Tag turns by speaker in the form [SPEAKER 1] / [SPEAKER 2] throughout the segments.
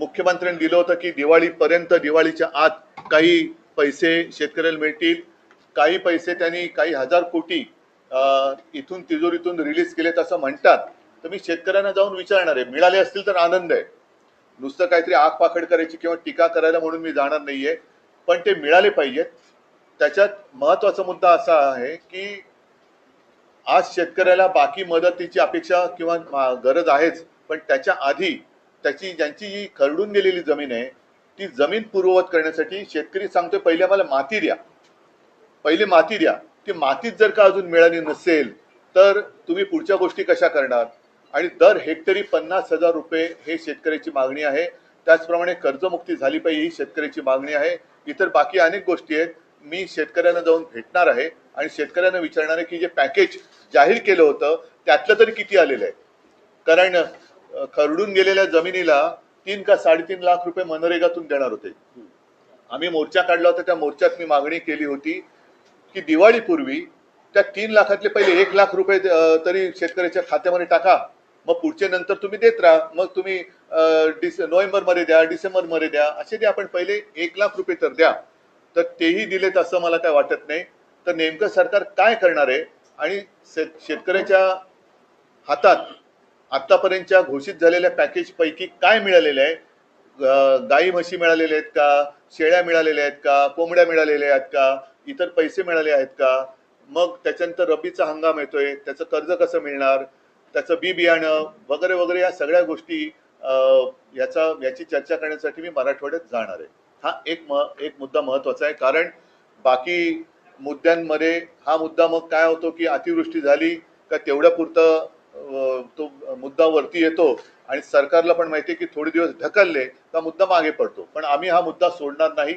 [SPEAKER 1] मुख्यमंत्र्यांनी दिलं होतं की दिवाळीपर्यंत दिवाळीच्या आत काही पैसे शेतकऱ्याला मिळतील. काही पैसे त्यांनी काही हजार कोटी इथून तिजोरीतून रिलीज केलेत असं म्हणतात. तर मी शेतकऱ्यांना जाऊन विचारणार आहे. मिळाले असतील तर आनंद आहे. नुसतं काहीतरी आग पाखड करायची किंवा टीका करायला म्हणून मी जाणार नाहीये. पण ते मिळाले पाहिजेत. त्याच्यात महत्त्वाचा मुद्दा असा आहे की आज शेतकऱ्याला बाकी मदतीची अपेक्षा किंवा गरज आहेच. पण त्याच्या आधी त्याची ज्यांची जी खरडून गेलेली जमीन आहे ती जमीन पूर्ववत करण्यासाठी शेतकरी सांगतोय पहिले आम्हाला माती द्या. पहिले माती द्या. ती मातीच जर का अजून मिळाली नसेल तर तुम्ही पुढच्या गोष्टी कशा करणार? आणि दर हेक्टरी पन्नास हजार रुपये हे शेतकऱ्याची मागणी आहे. त्याचप्रमाणे कर्जमुक्ती झाली पाहिजे ही शेतकऱ्याची मागणी आहे. इतर बाकी अनेक गोष्टी आहेत. मी शेतकऱ्यांना जाऊन भेटणार आहे आणि शेतकऱ्यांना विचारणार आहे की जे पॅकेज जाहीर केलं होतं त्यातलं तरी किती आलेलं आहे? कारण खरडून गेलेल्या जमिनीला तीन का साडेतीन लाख रुपये मनरेगातून देणार होते. आम्ही मोर्चा काढला होता त्या मोर्चात मी मागणी केली होती की दिवाळीपूर्वी त्या तीन लाखातले पहिले एक लाख रुपये तरी शेतकऱ्याच्या खात्यामध्ये टाका. मग पुढचे नंतर तुम्ही देत राहा. मग तुम्ही नोव्हेंबर डिस नोव्हेंबरमध्ये द्या डिसेंबरमध्ये द्या असे ते आपण पहिले एक लाख रुपये तर द्या. तर तेही दिलेत असं मला काय वाटत नाही. तर नेमकं सरकार काय करणार आहे? आणि शेत- शेतकऱ्याच्या हातात आतापर्यंतच्या घोषित झालेल्या पॅकेज पैकी काय मिळालेलं आहे? ग- गाई म्हशी मिळालेल्या आहेत का? शेळ्या मिळालेल्या आहेत का? कोंबड्या मिळालेल्या आहेत का? इतर पैसे मिळाले आहेत का? मग त्याच्यानंतर रब्बीचा हंगाम येतोय त्याचं कर्ज कसं मिळणार? त्याचं बी बियाणं वगैरे वगैरे या सगळ्या गोष्टी याचा याची चर्चा करण्यासाठी मी मराठवाड्यात जाणार आहे. हा एक म एक मुद्दा महत्त्वाचा आहे. कारण बाकी मुद्द्यांमध्ये हा मुद्दा मग काय होतो की अतिवृष्टी झाली का तेवढ्या पुरतं तो मुद्दा वरती येतो आणि सरकारला पण माहिती आहे की थोडे दिवस ढकलले का मुद्दा मागे पडतो. पण आम्ही हा मुद्दा सोडणार नाही.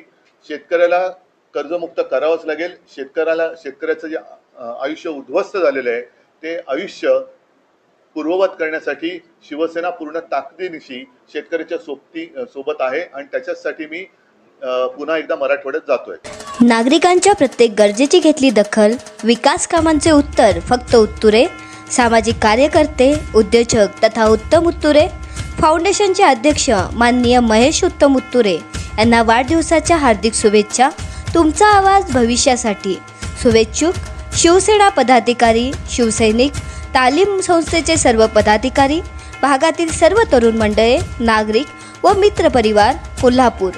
[SPEAKER 1] शेतकऱ्याला कर्जमुक्त करावंच लागेल. शेतकऱ्याला शेतकऱ्याचं जे आयुष्य उद्ध्वस्त झालेलं आहे ते आयुष्य पूर्ववत करण्यासाठी शिवसेना पूर्ण ताकदीनिशी शेतकऱ्याच्या सोबती सोबत आहे आणि त्याच्यासाठी मी पुन्हा एकदा मराठवाड्यात जातोय.
[SPEAKER 2] नागरिकांच्या प्रत्येक गरजेची घेतली दखल विकास कामांचे उत्तर फक्त उत्तुरे सामाजिक कार्यकर्ते उद्योजक तथा उत्तम उत्तुरे फाउंडेशनचे अध्यक्ष माननीय महेश उत्तम उत्तुरे यांना वाढदिवसाच्या हार्दिक शुभेच्छा. तुमचा आवाज भविष्यासाठी. शुभेच्छुक शिवसेना पदाधिकारी शिवसैनिक तालीम संस्थेचे सर्व पदाधिकारी भागातील सर्व तरुण मंडळे नागरिक व मित्रपरिवार कोल्हापूर.